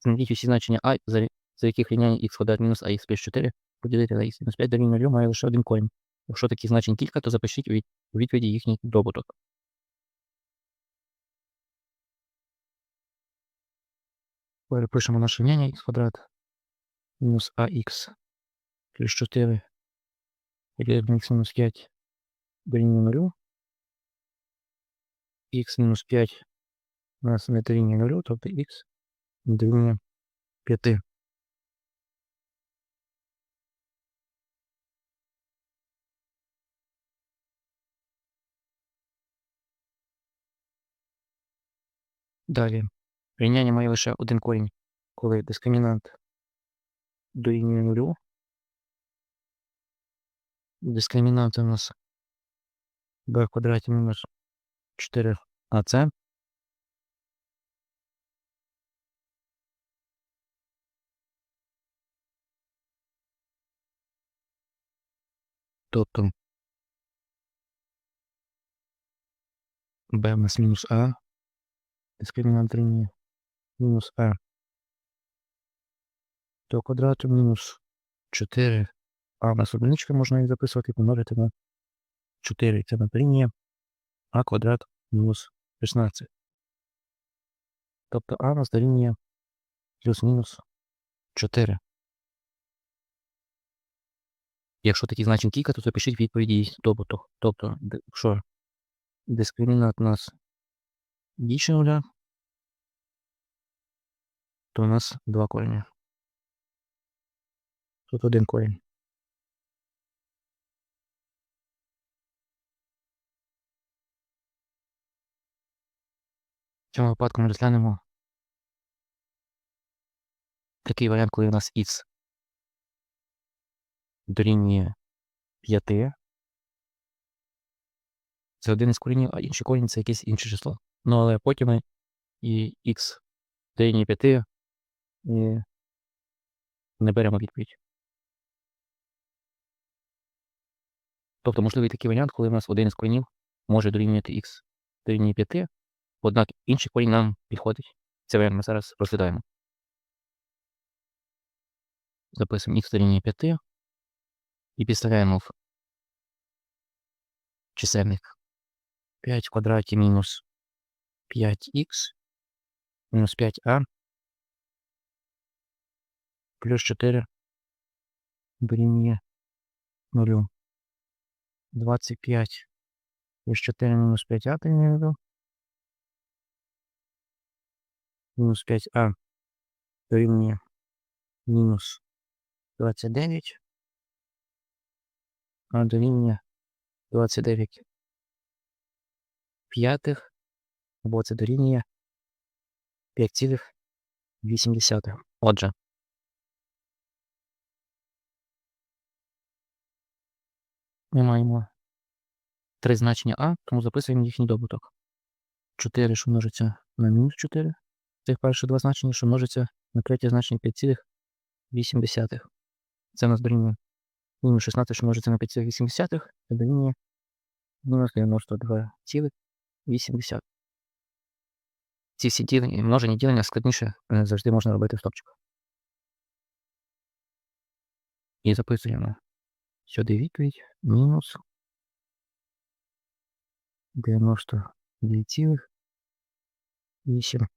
Знайдіть усі значення а, за, за яких рівняння х квадрат мінус ах плюс 4 поділити на х мінус 5 дорівнює 0 має лише один корінь. Якщо таких значень кілька, то запишіть у від- у відповіді їхній добуток. Перепишемо наше рівняння х квадрат мінус ах плюс 4 поділити на х мінус 5 дорівнює 0. х мінус 5 у нас не дорівнює 0, тобто х дорівнює 5. Далі. Рівняння має лише один корінь, коли дискримінант дорівнює 0. Дискримінант у нас b квадраті мінус 4ac. Тобто b у мінус а, дискримінант рівня мінус а до квадрату мінус 4 а у нас одиничка можна її записувати і помножити на 4. Це на лінія а квадрат мінус 16. Тобто а у нас плюс-мінус 4. Якщо такі значень кілька, то запишіть відповіді добуток. Тобто, якщо дискримінант у нас більше нуля, то у нас два корені. Тут один корінь. В цьому випадку ми розглянемо такий варіант, коли у нас х дорівнює 5. Це один із корінів, а інший корінь це якесь інше число. Ну, але потім і х дорівнює 5 і не беремо відповідь. Тобто можливий такий варіант, коли у нас один із корінів може дорівнювати х дорівнює 5, однак інший корінь нам підходить. Це варіант ми зараз розглядаємо. Записуємо х дорівнює 5 і підставляємо в чисельник 5 в квадраті мінус 5х мінус 5а плюс 4 дорівнює 0. 25 плюс 4 мінус 5а дорівнює 0. Мінус 5а дорівнює мінус 29. Дорівнює 29 п'ятих, або це дорівнює 5,8. Отже, ми маємо три значення А, тому записуємо їхній добуток. 4, що множиться на мінус 4. Цих перші два значення, що множиться на третє значення 5,8. Це у нас дорівнює мінус 16, що множиться на 5,8, це дорівнює мінус 92,8. Ці всі ділення, множені ділення складніше е, завжди можна робити в стопчиках. І записуємо сюди відповідь мінус 92,8.